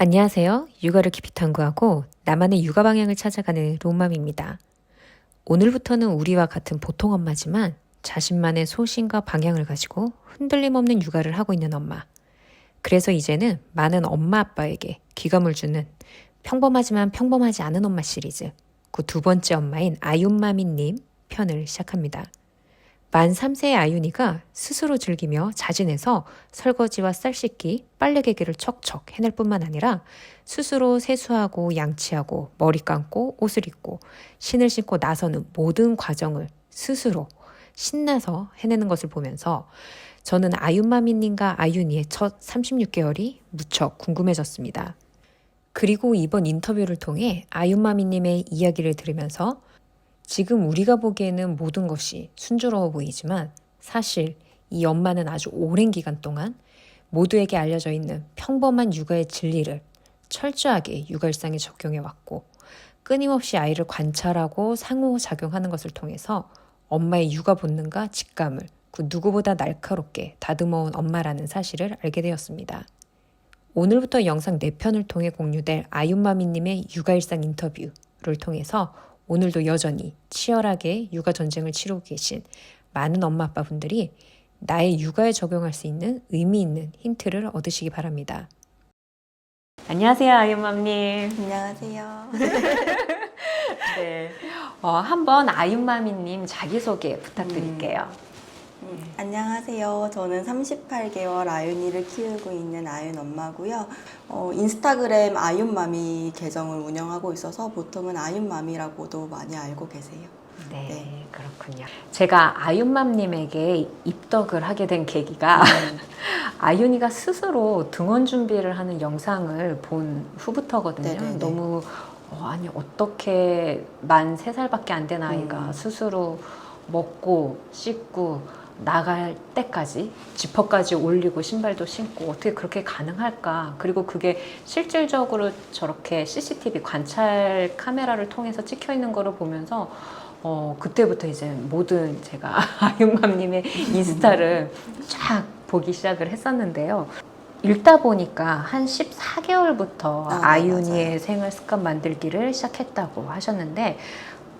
안녕하세요. 육아를 깊이 탐구하고 나만의 육아 방향을 찾아가는 롬맘입니다. 오늘부터는 우리와 같은 보통 엄마지만 자신만의 소신과 방향을 가지고 흔들림 없는 육아를 하고 있는 엄마. 그래서 이제는 많은 엄마 아빠에게 귀감을 주는 평범하지만 평범하지 않은 엄마 시리즈 그 두 번째 엄마인 아윤마미님 편을 시작합니다. 만 3세의 아윤이가 스스로 즐기며 자진해서 설거지와 쌀 씻기, 빨래 개기를 척척 해낼 뿐만 아니라 스스로 세수하고 양치하고 머리 감고 옷을 입고 신을 신고 나서는 모든 과정을 스스로 신나서 해내는 것을 보면서 저는 아윤마미님과 아윤이의 첫 36개월이 무척 궁금해졌습니다. 그리고 이번 인터뷰를 통해 아윤마미님의 이야기를 들으면서 지금 우리가 보기에는 모든 것이 순조로워 보이지만 사실 이 엄마는 아주 오랜 기간 동안 모두에게 알려져 있는 평범한 육아의 진리를 철저하게 육아 일상에 적용해 왔고 끊임없이 아이를 관찰하고 상호작용하는 것을 통해서 엄마의 육아 본능과 직감을 그 누구보다 날카롭게 다듬어온 엄마라는 사실을 알게 되었습니다. 오늘부터 영상 4편을 통해 공유될 아윤마미님의 육아 일상 인터뷰를 통해서 오늘도 여전히 치열하게 육아 전쟁을 치르고 계신 많은 엄마 아빠분들이 나의 육아에 적용할 수 있는 의미 있는 힌트를 얻으시기 바랍니다. 안녕하세요, 아윤맘님. 안녕하세요. 네. 어, 한번 아윤마미님 자기소개 부탁드릴게요. 음, 안녕하세요. 저는 38개월 아윤이를 키우고 있는 아윤 엄마고요. 어, 인스타그램 아윤마미 계정을 운영하고 있어서 보통은 아윤마미라고도 많이 알고 계세요. 네, 네. 그렇군요. 제가 아윤맘님에게 입덕을 하게 된 계기가 음. 아윤이가 스스로 등원 준비를 하는 영상을 본 후부터거든요. 네네네. 너무 어, 아니 어떻게 만 세 살밖에 안 된 아이가 음. 스스로 먹고 씻고 나갈 때까지 지퍼까지 올리고 신발도 신고 어떻게 그렇게 가능할까? 그리고 그게 실질적으로 저렇게 CCTV 관찰 카메라를 통해서 찍혀 있는 거를 보면서 어 그때부터 이제 모든 제가 아윤맘님의 인스타를 쫙 보기 시작을 했었는데요. 읽다 보니까 한 14개월부터 아, 네, 아, 윤이 맞아요. 의 생활 습관 만들기를 시작했다고 하셨는데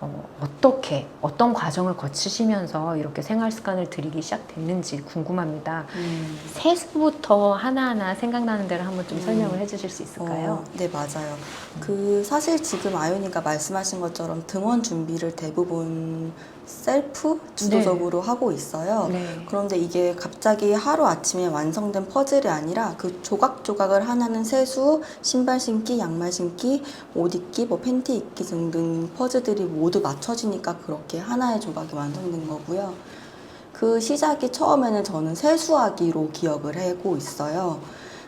어, 어떻게 어떤 과정을 거치시면서 이렇게 생활 습관을 들이기 시작됐는지 궁금합니다. 음. 세수부터 하나하나 생각나는 대로 한번 좀 음. 설명을 해주실 수 있을까요? 어, 네, 맞아요. 그 사실 지금 아윤이가 말씀하신 것처럼 등원 준비를 대부분 셀프 주도적으로 하고 있어요. 네. 그런데 이게 갑자기 하루 아침에 완성된 퍼즐이 아니라 그 조각조각을 하나는 세수, 신발 신기, 양말 신기, 옷 입기, 뭐 팬티 입기 등등 퍼즐들이 모두 맞춰지니까 그렇게 하나의 조각이 완성된 거고요. 그 시작이 처음에는 저는 세수하기로 기억을 하고 있어요.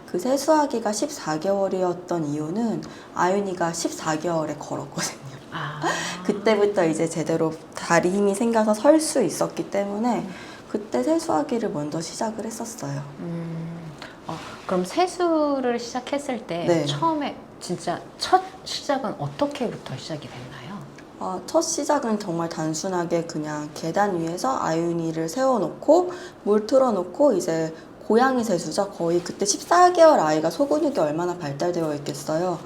그 세수하기가 14개월이었던 이유는 아윤이가 14개월에 걸었거든요. 아, 그때부터 이제 제대로 다리 힘이 생겨서 설 수 있었기 때문에 그때 세수하기를 먼저 시작을 했었어요. 음, 어, 그럼 세수를 시작했을 때 네. 처음에 진짜 첫 시작은 어떻게부터 시작이 됐나요? 어, 첫 시작은 정말 단순하게 그냥 계단 위에서 아윤이를 세워놓고 물 틀어놓고 이제 고양이 세수죠. 거의 그때 14개월 아이가 소근육이 얼마나 발달되어 있겠어요.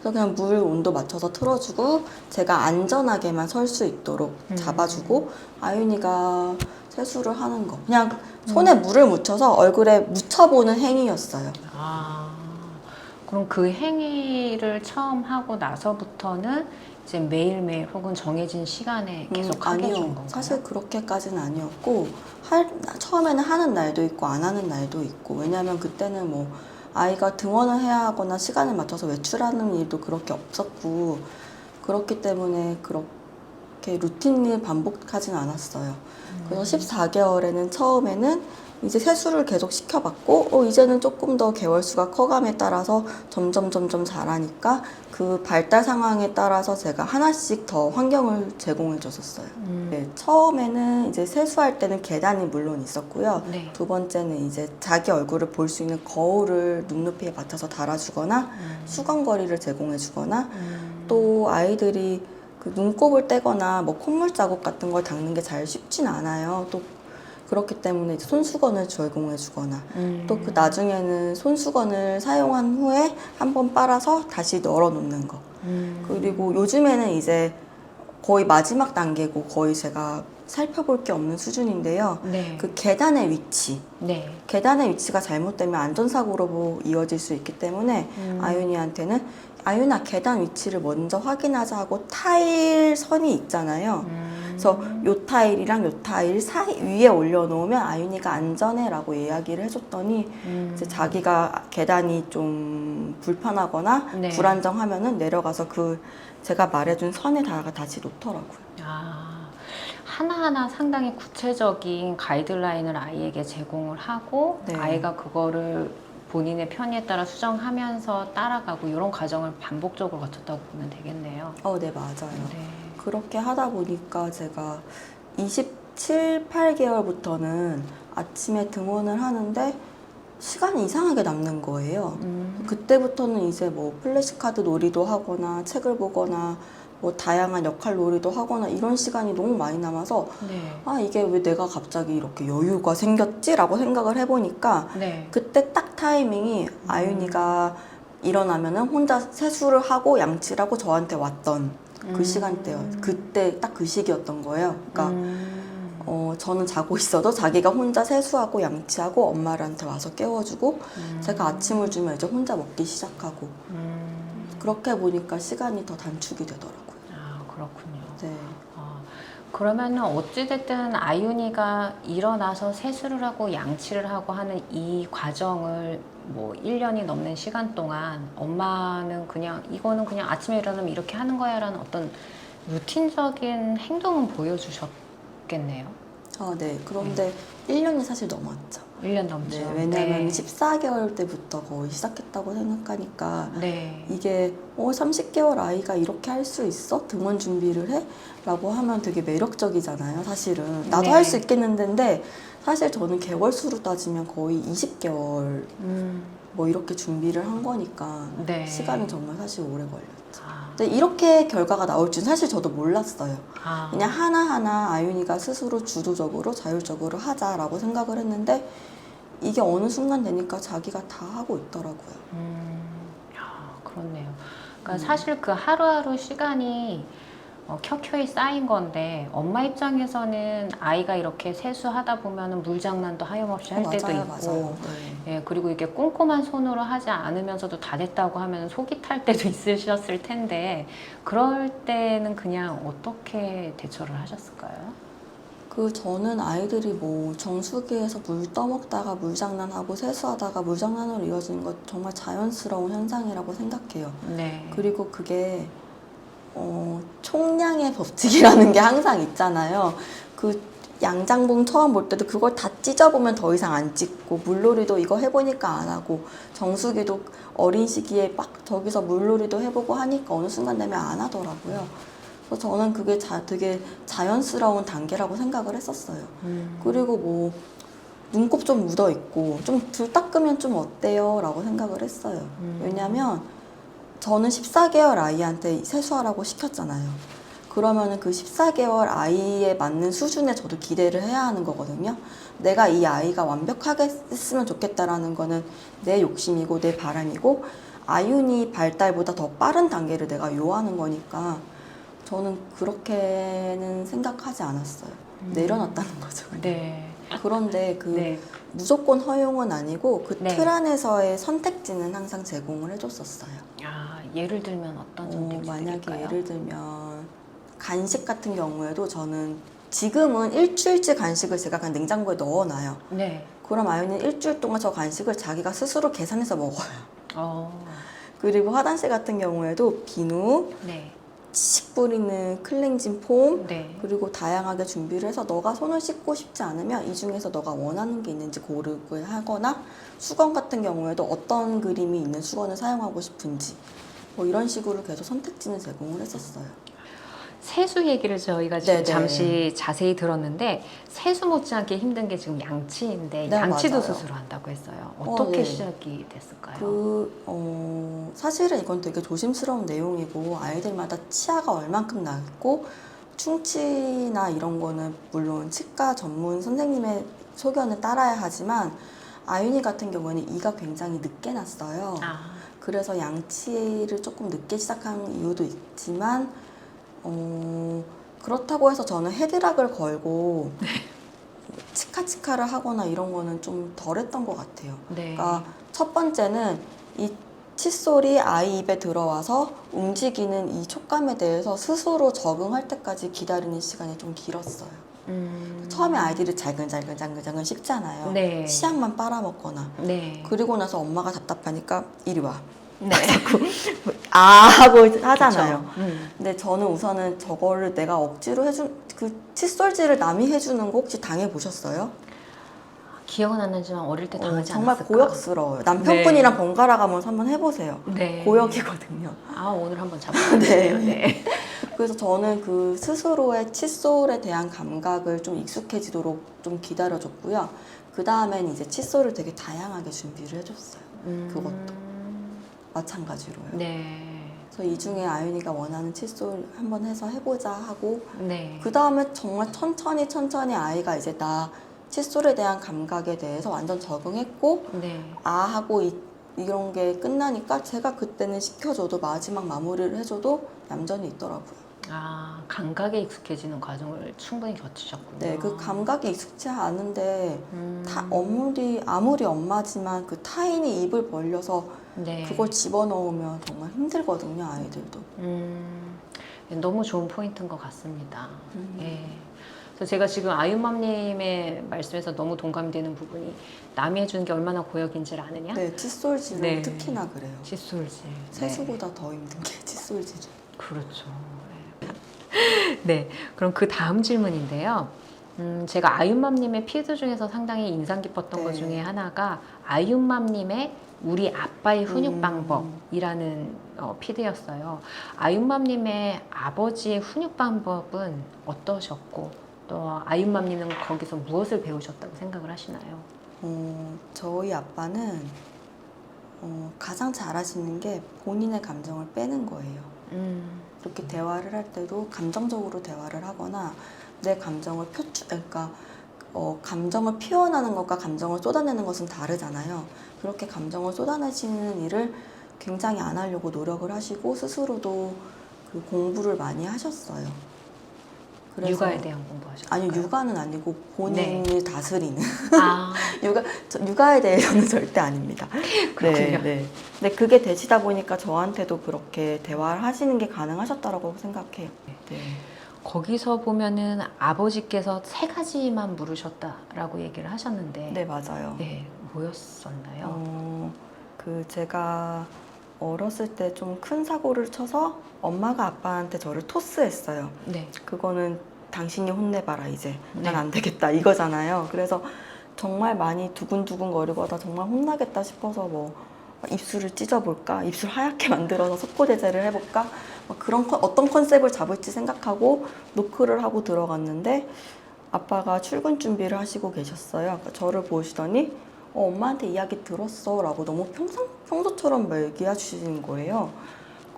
그래서 그냥 물 온도 맞춰서 틀어주고 제가 안전하게만 설 수 있도록 음. 잡아주고 아윤이가 세수를 하는 거. 그냥 손에 물을 묻혀서 얼굴에 묻혀보는 행위였어요. 아, 그럼 그 행위를 처음 하고 나서부터는 이제 매일매일 혹은 정해진 시간에 계속 음, 하게 해준 아니요. 건가요? 사실 그렇게까지는 아니었고 할 처음에는 하는 날도 있고 안 하는 날도 있고 왜냐하면 그때는 뭐 아이가 등원을 해야 하거나 시간을 맞춰서 외출하는 일도 그렇게 없었고 그렇기 때문에 그렇게 루틴을 반복하진 않았어요. 음. 그래서 14개월에는 처음에는 이제 세수를 계속 시켜봤고, 어, 이제는 조금 더 개월수가 커감에 따라서 점점 점점 자라니까 그 발달 상황에 따라서 제가 하나씩 더 환경을 제공해 줬었어요. 음, 네, 처음에는 이제 세수할 때는 계단이 물론 있었고요. 네. 두 번째는 이제 자기 얼굴을 볼 수 있는 거울을 눈높이에 맞춰서 달아주거나 음, 수건거리를 제공해 주거나 음, 또 아이들이 그 눈곱을 떼거나 뭐 콧물 자국 같은 걸 닦는 게 잘 쉽진 않아요. 또 그렇기 때문에 손수건을 제공해 주거나 음. 또그 나중에는 손수건을 사용한 후에 한번 빨아서 다시 널어 놓는 거. 음. 그리고 요즘에는 이제 거의 마지막 단계고 거의 제가 살펴볼 게 없는 수준인데요. 네. 그 계단의 위치, 네. 계단의 위치가 잘못되면 안전사고로 뭐 이어질 수 있기 때문에 음. 아윤이한테는 아윤아 계단 위치를 먼저 확인하자 하고 타일 선이 있잖아요. 음. 그래서 요 타일이랑 요 타일 사이 위에 올려놓으면 아윤이가 안전해라고 이야기를 해줬더니 음. 이제 자기가 계단이 좀 불편하거나 네. 불안정하면은 내려가서 그 제가 말해준 선에 다가 다시 놓더라고요. 아, 하나하나 상당히 구체적인 가이드라인을 아이에게 제공을 하고 네. 아이가 그거를 본인의 편의에 따라 수정하면서 따라가고 이런 과정을 반복적으로 거쳤다고 보면 되겠네요. 어, 네 맞아요. 네. 그렇게 하다 보니까 제가 27, 8개월부터는 아침에 등원을 하는데 시간이 이상하게 남는 거예요. 음. 그때부터는 이제 뭐 플래시카드 놀이도 하거나 책을 보거나 뭐 다양한 역할 놀이도 하거나 이런 시간이 너무 많이 남아서 네. 아 이게 왜 내가 갑자기 이렇게 여유가 생겼지라고 생각을 해보니까 네. 그때 딱 타이밍이 아윤이가 일어나면은 혼자 세수를 하고 양치를 하고 저한테 왔던 그 음. 시간대요. 그때 딱 그 시기였던 거예요. 그러니까 음. 어, 저는 자고 있어도 자기가 혼자 세수하고 양치하고 엄마한테 와서 깨워주고 음. 제가 아침을 주면 이제 혼자 먹기 시작하고 음. 그렇게 보니까 시간이 더 단축이 되더라고요. 아, 그렇군요. 네. 아, 그러면은 어찌됐든 아윤이가 일어나서 세수를 하고 양치를 하고 하는 이 과정을 뭐 1년이 넘는 시간 동안 엄마는 그냥 이거는 그냥 아침에 일어나면 이렇게 하는 거야 라는 어떤 루틴적인 행동은 보여주셨겠네요. 아, 네. 그런데 1년이 사실 넘었죠. 1년 넘죠. 네. 왜냐면 네. 14개월 때부터 거의 시작했다고 생각하니까 네. 이게 어 30개월 아이가 이렇게 할 수 있어? 등원 준비를 해? 라고 하면 되게 매력적이잖아요 사실은 나도 네. 할수 있겠는데 사실 저는 개월 수로 따지면 거의 20개월 음, 뭐 이렇게 준비를 한 거니까 네. 시간은 정말 사실 오래 걸렸죠 아, 근데 이렇게 결과가 나올 줄 사실 저도 몰랐어요 아. 그냥 하나하나 아윤이가 스스로 주도적으로 자율적으로 하자라고 생각을 했는데 이게 어느 순간 되니까 자기가 다 하고 있더라고요 음, 야, 그렇네요. 그러니까 음. 사실 그 하루하루 시간이 어, 켜켜이 쌓인 건데 엄마 입장에서는 아이가 이렇게 세수하다 보면은 물장난도 하염없이 할 어, 때도 맞아요, 있고 맞아요. 네. 예, 그리고 이게 꼼꼼한 손으로 하지 않으면서도 다 됐다고 하면 속이 탈 때도 있으셨을 텐데 그럴 때는 그냥 어떻게 대처를 하셨을까요? 그 저는 아이들이 뭐 정수기에서 물 떠먹다가 물장난하고 세수하다가 물장난으로 이어지는 것 정말 자연스러운 현상이라고 생각해요. 네. 그리고 그게 어, 총량의 법칙이라는 게 항상 있잖아요. 그 양장봉 처음 볼 때도 그걸 다 찢어보면 더 이상 안 찢고 물놀이도 이거 해보니까 안 하고 정수기도 어린 시기에 막 저기서 물놀이도 해보고 하니까 어느 순간 되면 안 하더라고요. 그래서 저는 그게 자, 되게 자연스러운 단계라고 생각을 했었어요. 음, 그리고 뭐 눈곱 좀 묻어 있고 좀불 닦으면 좀 어때요? 라고 생각을 했어요. 음. 왜냐면 저는 14개월 아이한테 세수하라고 시켰잖아요. 그러면은 그 14개월 아이에 맞는 수준에 저도 기대를 해야 하는 거거든요. 내가 이 아이가 완벽하게 했으면 좋겠다라는 거는 내 욕심이고 내 바람이고 아윤이 발달보다 더 빠른 단계를 내가 요하는 거니까 저는 그렇게는 생각하지 않았어요. 음. 내려놨다는 거죠. 네. 그런데 그 네. 무조건 허용은 아니고 그 네. 틀 안에서의 선택지는 항상 제공을 해줬었어요. 아, 예를 들면 어떤 어, 선택지일까요? 만약에 예를 들면 간식 같은 경우에도 저는 지금은 일주일치 간식을 제가 그냥 냉장고에 넣어놔요. 네. 그럼 아이는 일주일 동안 저 간식을 자기가 스스로 계산해서 먹어요. 어, 그리고 화장실 같은 경우에도 비누, 네. 씩 뿌리는 클렌징 폼, 네. 그리고 다양하게 준비를 해서 너가 손을 씻고 싶지 않으면 이 중에서 너가 원하는 게 있는지 고르고 하거나 수건 같은 경우에도 어떤 그림이 있는 수건을 사용하고 싶은지 뭐 이런 식으로 계속 선택지는 제공을 했었어요. 세수 얘기를 저희가 지금 네네. 잠시 자세히 들었는데 세수 못지않게 힘든 게 지금 양치인데 네, 양치도 맞아요. 스스로 한다고 했어요. 어, 어떻게 네. 시작이 됐을까요? 그, 어, 사실은 이건 되게 조심스러운 내용이고 아이들마다 치아가 얼만큼 나고 충치나 이런 거는 물론 치과 전문 선생님의 소견을 따라야 하지만 아윤이 같은 경우는 이가 굉장히 늦게 났어요. 아, 그래서 양치를 조금 늦게 시작한 이유도 있지만 어, 그렇다고 해서 저는 헤드락을 걸고 치카치카를 하거나 이런 거는 좀 덜했던 것 같아요. 네. 그러니까 첫 번째는 이 칫솔이 아이 입에 들어와서 움직이는 이 촉감에 대해서 스스로 적응할 때까지 기다리는 시간이 좀 길었어요. 음, 처음에 아이들이 잘근잘근 잘근잘근 씹잖아요. 네. 치약만 빨아먹거나. 네. 그리고 나서 엄마가 답답하니까 이리 와. 네. 아 하고 하잖아요. 음. 근데 저는 우선은 저거를 내가 억지로 해준 그 칫솔질을 남이 해주는 거 혹시 당해 보셨어요? 기억은 안 나지만 어릴 때 당하지 정말 않았을까? 고역스러워요. 남편분이랑 번갈아 가면서 한번 해보세요. 네. 고역이거든요. 아 오늘 한번 잡아보세요. 네. 그래서 저는 그 스스로의 칫솔에 대한 감각을 좀 익숙해지도록 좀 기다려줬고요. 그 다음엔 이제 칫솔을 되게 다양하게 준비를 해줬어요. 그것도. 마찬가지로요. 네. 그래서 이 중에 아윤이가 원하는 칫솔 한번 해서 해보자 하고 네. 그 다음에 정말 천천히 천천히 아이가 이제 나 칫솔에 대한 감각에 대해서 완전 적응했고 네. 아 하고 이, 이런 게 끝나니까 제가 그때는 시켜줘도 마지막 마무리를 해줘도 얌전히 있더라고요. 아 감각에 익숙해지는 과정을 충분히 거치셨군요. 네, 그 감각이 익숙치 않은데 음. 타, 아무리 아무리 엄마지만 그 타인이 입을 벌려서 네. 그걸 집어넣으면 정말 힘들거든요 아이들도. 음, 너무 좋은 포인트인 것 같습니다. 음. 예. 그래서 제가 지금 아윤맘님의 말씀에서 너무 동감이 되는 부분이 남이 해주는 게 얼마나 고역인지를 아느냐? 네, 칫솔질은 네. 특히나 그래요. 칫솔질. 네. 세수보다 더 힘든 게 칫솔질은. 그렇죠. 네. 네. 그럼 그 다음 질문인데요. 음, 제가 아윤맘님의 피드 중에서 상당히 인상 깊었던 네. 것 중에 하나가 아윤맘님의 우리 아빠의 훈육 음. 방법이라는 어, 피드였어요. 아윤맘님의 아버지의 훈육 방법은 어떠셨고 또 아윤맘님은 거기서 무엇을 배우셨다고 생각을 하시나요? 어, 저희 아빠는 어, 가장 잘하시는 게 본인의 감정을 빼는 거예요. 음, 이렇게 대화를 할 때도 감정적으로 대화를 하거나 내 감정을 표출, 그러니까 어, 감정을 표현하는 것과 감정을 쏟아내는 것은 다르잖아요. 그렇게 감정을 쏟아내시는 일을 굉장히 안 하려고 노력을 하시고 스스로도 그 공부를 많이 하셨어요. 그래서- 육아에 대한 공부하셨어요. 아니 육아는 아니고 본인을 다스리는 아, 육아 저- 육아에 대해서는 절대 아닙니다. 그렇군요. 네, 네. 근데 그게 되시다 보니까 저한테도 그렇게 대화를 하시는 게 가능하셨다라고 생각해요. 네. 거기서 보면은 아버지께서 세 가지만 물으셨다라고 얘기를 하셨는데 네, 맞아요. 네, 뭐였었나요? 어, 그 제가 어렸을 때 좀 큰 사고를 쳐서 엄마가 아빠한테 저를 토스했어요. 네. 그거는 당신이 혼내봐라 이제 네. 난안 되겠다 이거잖아요. 그래서 정말 많이 두근두근 거리고다 정말 혼나겠다 싶어서 뭐 입술을 찢어볼까, 입술 하얗게 만들어서 석고대제를 해볼까, 막 그런 컨- 어떤 컨셉을 잡을지 생각하고 노크를 하고 들어갔는데 아빠가 출근 준비를 하시고 계셨어요. 그러니까 저를 보시더니 어, 엄마한테 이야기 들었어 라고 너무 평상, 평소처럼 얘기해 주시는 거예요.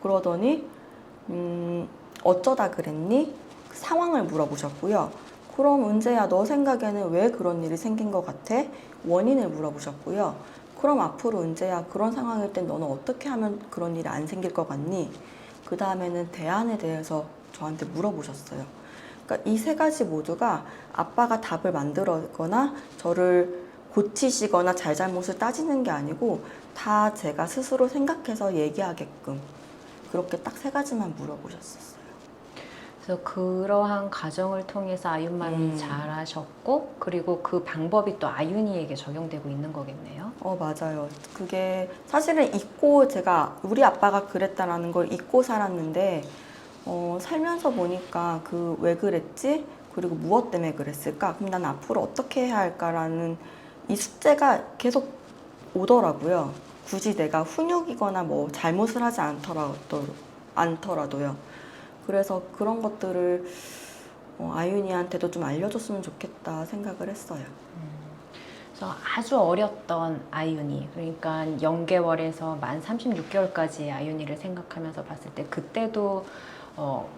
그러더니 음, 어쩌다 그랬니? 그 상황을 물어보셨고요. 그럼 은재야 너 생각에는 왜 그런 일이 생긴 것 같아? 원인을 물어보셨고요. 그럼 앞으로 은재야 그런 상황일 땐 너는 어떻게 하면 그런 일이 안 생길 것 같니? 그 다음에는 대안에 대해서 저한테 물어보셨어요. 그러니까 이 세 가지 모두가 아빠가 답을 만들거나 저를 고치시거나 잘잘못을 따지는 게 아니고 다 제가 스스로 생각해서 얘기하게끔 그렇게 딱 세 가지만 물어보셨었어요. 그래서 그러한 과정을 통해서 아윤맘이 음. 잘하셨고 그리고 그 방법이 또 아윤이에게 적용되고 있는 거겠네요. 어, 맞아요. 그게 사실은 잊고 제가 우리 아빠가 그랬다라는 걸 잊고 살았는데, 어, 살면서 보니까 그 왜 그랬지? 그리고 무엇 때문에 그랬을까? 그럼 난 앞으로 어떻게 해야 할까라는 이 숙제가 계속 오더라고요. 굳이 내가 훈육이거나 뭐 잘못을 하지 않더라도, 않더라도요. 그래서 그런 것들을 어, 아윤이한테도 좀 알려줬으면 좋겠다 생각을 했어요. 그래서 아주 어렸던 아윤이 그러니까 0개월에서 만 36개월까지의 아윤이를 생각하면서 봤을 때 그때도 어,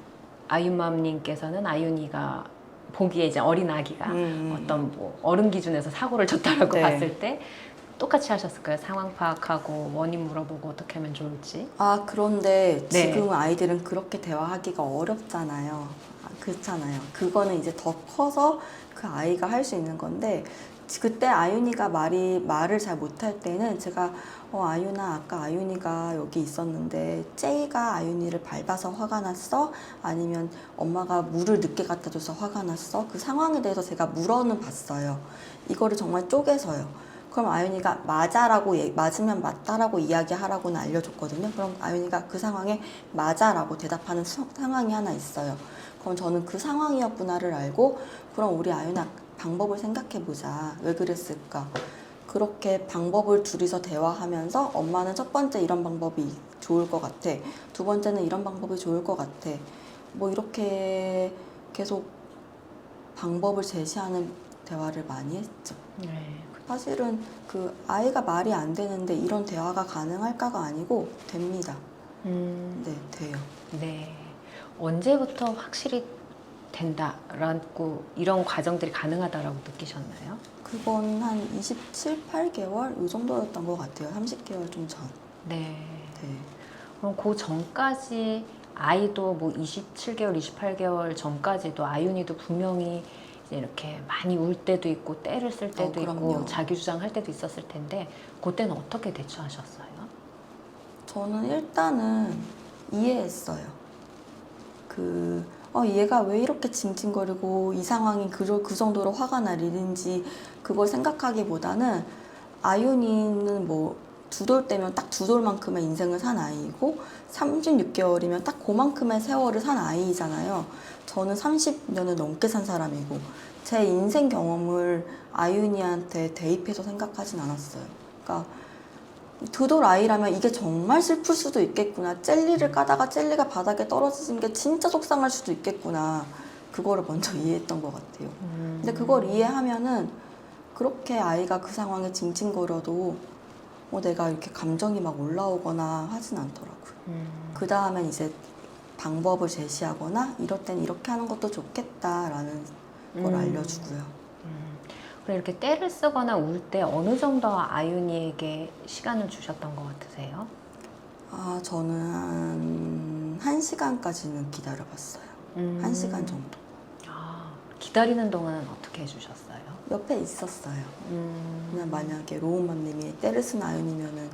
아윤맘님께서는 아윤이가 보기에 이제 어린 아기가 음. 어떤 뭐 어른 기준에서 사고를 쳤다라고 네. 봤을 때 똑같이 하셨을까요? 상황 파악하고 원인 물어보고 어떻게 하면 좋을지. 아 그런데 네. 지금 아이들은 그렇게 대화하기가 어렵잖아요. 아, 그렇잖아요. 그거는 이제 더 커서 그 아이가 할 수 있는 건데 그때 아윤이가 말이 말을 잘 못할 때는 제가 어 아윤아 아까 아윤이가 여기 있었는데 ចេ이가 아윤이를 밟아서 화가 났어? 아니면 엄마가 물을 늦게 갖다 줘서 화가 났어? 그 상황에 대해서 제가 물어는 봤어요. 이거를 정말 쪼개서요. 그럼 아윤이가 맞아라고 얘- 맞으면 맞다라고 이야기하라고는 알려줬거든요. 그럼 아윤이가 그 상황에 맞아라고 대답하는 수- 상황이 하나 있어요. 그럼 저는 그 상황이었구나를 알고 그럼 우리 아윤아 방법을 생각해 보자. 왜 그랬을까? 그렇게 방법을 둘이서 대화하면서 엄마는 첫 번째 이런 방법이 좋을 것 같아. 두 번째는 이런 방법이 좋을 것 같아. 뭐 이렇게 계속 방법을 제시하는 대화를 많이 했죠. 네. 사실은 그 아이가 말이 안 되는데 이런 대화가 가능할까가 아니고 됩니다. 음, 네, 돼요. 네. 언제부터 확실히 된다라고 이런 과정들이 가능하다라고 느끼셨나요? 그건 한 27, 8개월 이 정도였던 것 같아요. 30개월 좀 전. 네. 네. 그럼 그 전까지 아이도 뭐 27개월, 28개월 전까지도 아윤이도 분명히 이렇게 많이 울 때도 있고 때를 쓸 때도 어, 있고 그럼요. 자기 주장할 때도 있었을 텐데 그때는 어떻게 대처하셨어요? 저는 일단은 이해했어요. 그, 어, 얘가 왜 이렇게 징징거리고 이 상황이 그, 그 정도로 화가 날 일인지 그걸 생각하기보다는 아윤이는 뭐 두 돌 때면 딱 두 돌만큼의 인생을 산 아이이고 36개월이면 딱 그만큼의 세월을 산 아이잖아요. 저는 30년을 넘게 산 사람이고 제 인생 경험을 아윤이한테 대입해서 생각하진 않았어요. 그러니까 두돌 아이라면 이게 정말 슬플 수도 있겠구나. 젤리를 까다가 젤리가 바닥에 떨어지는 게 진짜 속상할 수도 있겠구나. 그거를 먼저 이해했던 것 같아요. 근데 그걸 이해하면은 그렇게 아이가 그 상황에 징징거려도 어, 내가 이렇게 감정이 막 올라오거나 하진 않더라고요. 음, 그 다음엔 이제 방법을 제시하거나 이럴 땐 이렇게 하는 것도 좋겠다라는 걸 음. 알려주고요. 음. 그럼 이렇게 때를 쓰거나 울 때 어느 정도 아윤이에게 시간을 주셨던 것 같으세요? 아, 저는 한 1시간까지는 기다려봤어요. 음. 한 시간 정도. 아, 기다리는 동안은 어떻게 해주셨어요? 옆에 있었어요. 음. 그냥 만약에 로우맘님이 때를 쓴 아윤이면은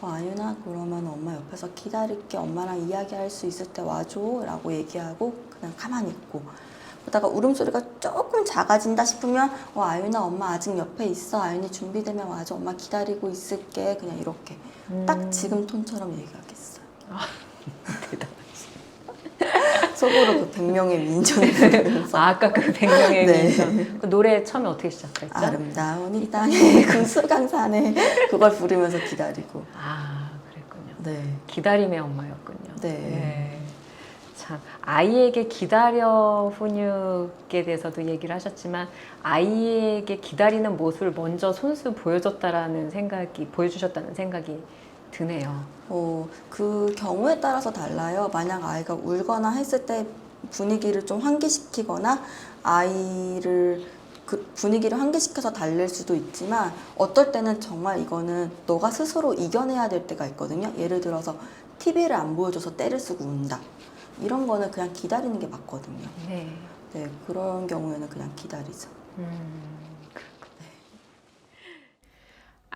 어, 아윤아 그러면 엄마 옆에서 기다릴게. 엄마랑 이야기할 수 있을 때 와줘. 라고 얘기하고 그냥 가만히 있고. 그러다가 울음소리가 조금 작아진다 싶으면 어 아윤아 엄마 아직 옆에 있어. 아윤이 준비되면 와줘. 엄마 기다리고 있을게. 그냥 이렇게. 딱 음. 지금 톤처럼 얘기하겠어요. 대단하시. 속으로 그 100명의 민전을 부르면서 아, 아까 그 100명의 네. 민선. 그 노래 처음에 어떻게 시작했죠? 아름다운 이 땅에 그 구수강산에 그걸 부르면서 기다리고 아, 그랬군요. 네. 기다림의 엄마였군요. 네. 참 아이에게 기다려 훈육에 대해서도 얘기를 하셨지만 아이에게 기다리는 모습을 먼저 손수 보여줬다라는 생각이 보여주셨다는 생각이 드네요. 어, 그 경우에 따라서 달라요. 만약 아이가 울거나 했을 때 분위기를 좀 환기시키거나 아이를 그 분위기를 환기시켜서 달랠 수도 있지만 어떨 때는 정말 이거는 너가 스스로 이겨내야 될 때가 있거든요. 예를 들어서 TV를 안 보여줘서 때를 쓰고 운다. 이런 거는 그냥 기다리는 게 맞거든요. 네. 네, 그런 경우에는 그냥 기다리죠. 음,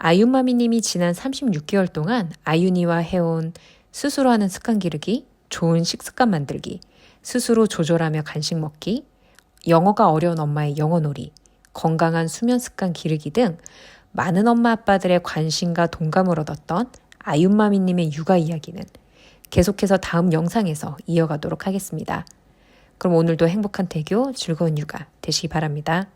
아윤마미님이 지난 36개월 동안 아윤이와 해온 스스로 하는 습관 기르기, 좋은 식습관 만들기, 스스로 조절하며 간식 먹기, 영어가 어려운 엄마의 영어 놀이, 건강한 수면 습관 기르기 등 많은 엄마 아빠들의 관심과 동감을 얻었던 아윤마미님의 육아 이야기는 계속해서 다음 영상에서 이어가도록 하겠습니다. 그럼 오늘도 행복한 태교, 즐거운 육아 되시기 바랍니다.